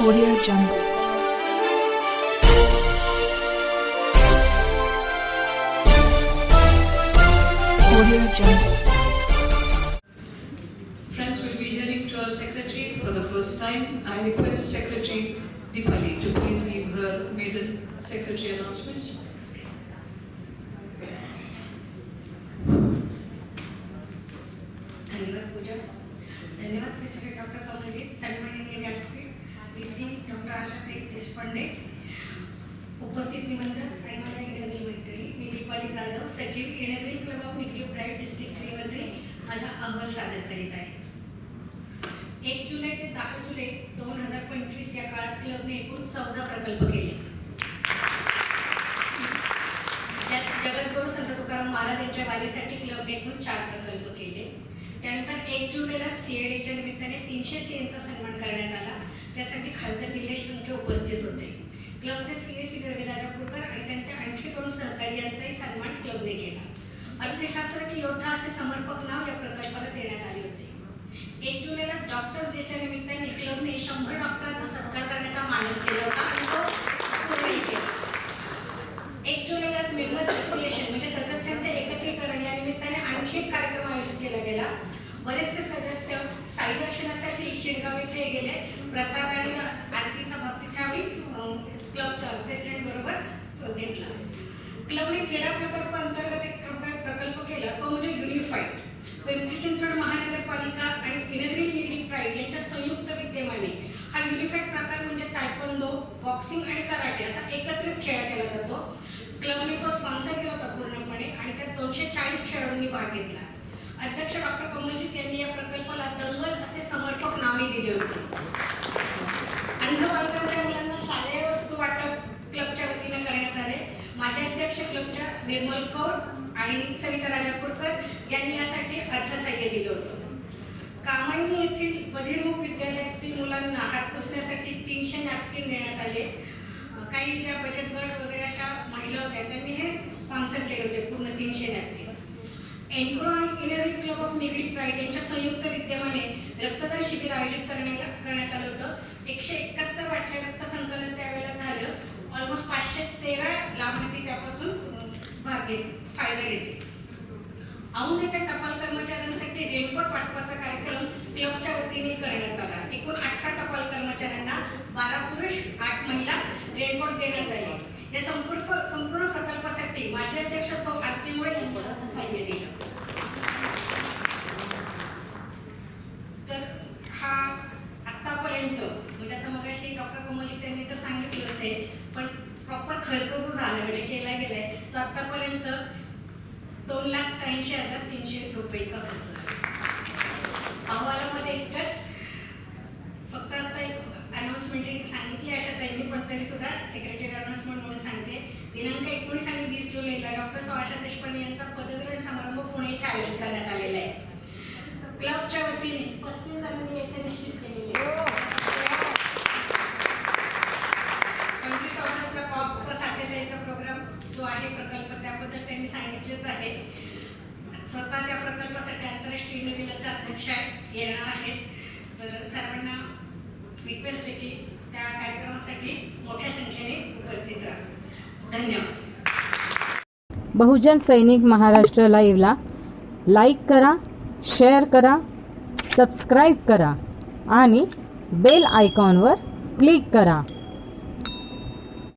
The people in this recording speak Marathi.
Audio Jungle. Audio Jungle. Friends will be hearing to our secretary for the first time. I request Secretary Dipali to please give her maiden secretary announcement. धन्यवाद पूजा धन्यवाद प्रेसिडेंट डॉक्टर कमलजीत सन्माननीय व्यासपीठ देशपांडे उपस्थित निमंत्रक आणि माझ्या इनरविल मैत्रिणी मी दीपाली जाधव सचिव Inner Wheel club of Nigdi Pride district थ्रीमध्ये माझा अहवाल सादर करीत आहे. एक जुलै ते दहा जुलै दोन हजार पंचवीस या काळात क्लबने एकूण चौदा प्रकल्प केले. त्यात जगद्गुरू संत तुकाराम महाराज यांच्या वारीसाठी क्लबने एकूण चार प्रकल्प केले. त्यानंतर एक जुलैला सीएडीच्या निमित्ताने तीनशे सीएनचा सन्मान करण्यात आला. त्यासाठी इथे उपस्थित होते. क्लबचे श्री श्री रवी राजापूरकर आणि त्यांचे आणखी दोन सहकारी यांचाही सन्मान क्लबने केला. अर्थशास्त्र की योद्धा असे समर्पक नाव या प्रकल्पाला देण्यात आले होते. एक जुलैला डॉक्टर्स डेच्या निमित्ताने क्लबने शंभर डॉक्टरांचा सत्कार करण्याचा मानस केला होता आणि तो पूर्णही केला. एक जुलैला मेंबर्स असोसिएशन म्हणजे सदस्यांचे एकत्रीकरण या निमित्ताने आणखी एक कार्यक्रम आयोजित केला गेला. बरेचसे सदस्य साई दर्शनासाठी शिरगाव येथे गेले. प्रसाद आणि आरतीचा भाग तिथे आम्ही क्लबच्या प्रेसिडेंट बरोबर घेतला क्लबने क्रीडा प्रकल्प अंतर्गत एक प्रकल्प केला तो म्हणजे युनिफाईड पिंपरी चिंचवड महानगरपालिका आणि इनरविल निगडी प्राईड यांच्या संयुक्त विद्यमाने हा युनिफाईड प्रकार म्हणजे तायकोंदो बॉक्सिंग आणि कराटे असा एकत्रित खेळ केला जातो. क्लबने तो स्पॉन्सर केला होता पूर्णपणे आणि त्यात दोनशे चाळीस खेळाडूंनी भाग घेतला. अध्यक्ष डॉक्टर कमलजीत यांनी या प्रकल्पाला दंगल असे समर्पक नावही दिले होते. अंध बालकांच्या मुलांना शालेय वस्तू वाटप क्लबच्या वतीने करण्यात आले माझे क्लबच्या निर्मल कौर आणि सविता राजापूरकर यांनी यासाठी अर्थसहाय्य दिलं होतं. कामाईनी येथील बधिरमुख विद्यालयातील मुलांना हात पुसण्यासाठी तीनशे नॅपकिन देण्यात आले. काही ज्या बचत गट वगैरे अशा महिला होत्या त्यांनी हे स्पॉन्सर केले होते पूर्ण तीनशे नॅपकिन. एनक्रो आणि Inner Wheel Club of Nigdi Pride यांच्या संयुक्त विद्यमाने रक्तदान शिबिर आयोजित करण्याला करण्यात आलं होतं. एकशे एकाहत्तर वाटल्या रक्त संकलन तेरा लाभार्थी त्यापासून अं, भाग घेत फायदा घेते औंध येथे टपाल कर्मचाऱ्यांसाठी रेनकोट वाटपाचा कार्यक्रम क्लबच्या वतीने करण्यात आला. एकूण अठरा टपाल कर्मचाऱ्यांना बारा पुरुष आठ महिला रेनकोट देण्यात आले. या संपूर्ण संपूर्ण प्रकल्पासाठी माजी अध्यक्ष सौ आरतीमुळे यांनी सहाय्य दिलं तर हा आतापर्यंत म्हणजे आता मगाशी डॉक्टर कमलजी त्यांनी तर सांगितलंच आहे पण खर्च जो झाला म्हणजे केला गेलाय तो आतापर्यंत दोन लाख त्र्याऐंशी हजार तीनशे रुपये इतका खर्च झाला. अहवालामध्ये इतकंच फक्त आता एक अनाऊन्समेंट सांगितली अशा त्यांनी पण तरी सुद्धा सेक्रेटरी अनाऊन्समेंट म्हणून सांगते. दिनांक एकोणीस आणि वीस जुलैला डॉक्टर सुभाषा देशपांडे यांचा पदग्रहण समारंभ पुणे येथे आयोजित करण्यात आलेला आहे. क्लबच्या वतीने पस्तीस जणांनी येथे निश्चित केलेले आहे. पंचवीस ऑगस्टला कॉप्सचा साठेसाईचा प्रोग्राम जो आहे प्रकल्प त्याबद्दल त्यांनी सांगितलेच आहे. स्वतः त्या प्रकल्पासाठी आंतरराष्ट्रीय नवीनच्या अध्यक्ष येणार आहेत. तर सर्वांना रिक्वेस्ट आहे की त्या कार्यक्रमासाठी मोठ्या संख्येने उपस्थित राहा. धन्यवाद. बहुजन सैनिक महाराष्ट्र लाईव्हला लाईक करा शेअर करा सबस्क्राईब करा आणि बेल आयकॉनवर क्लिक करा.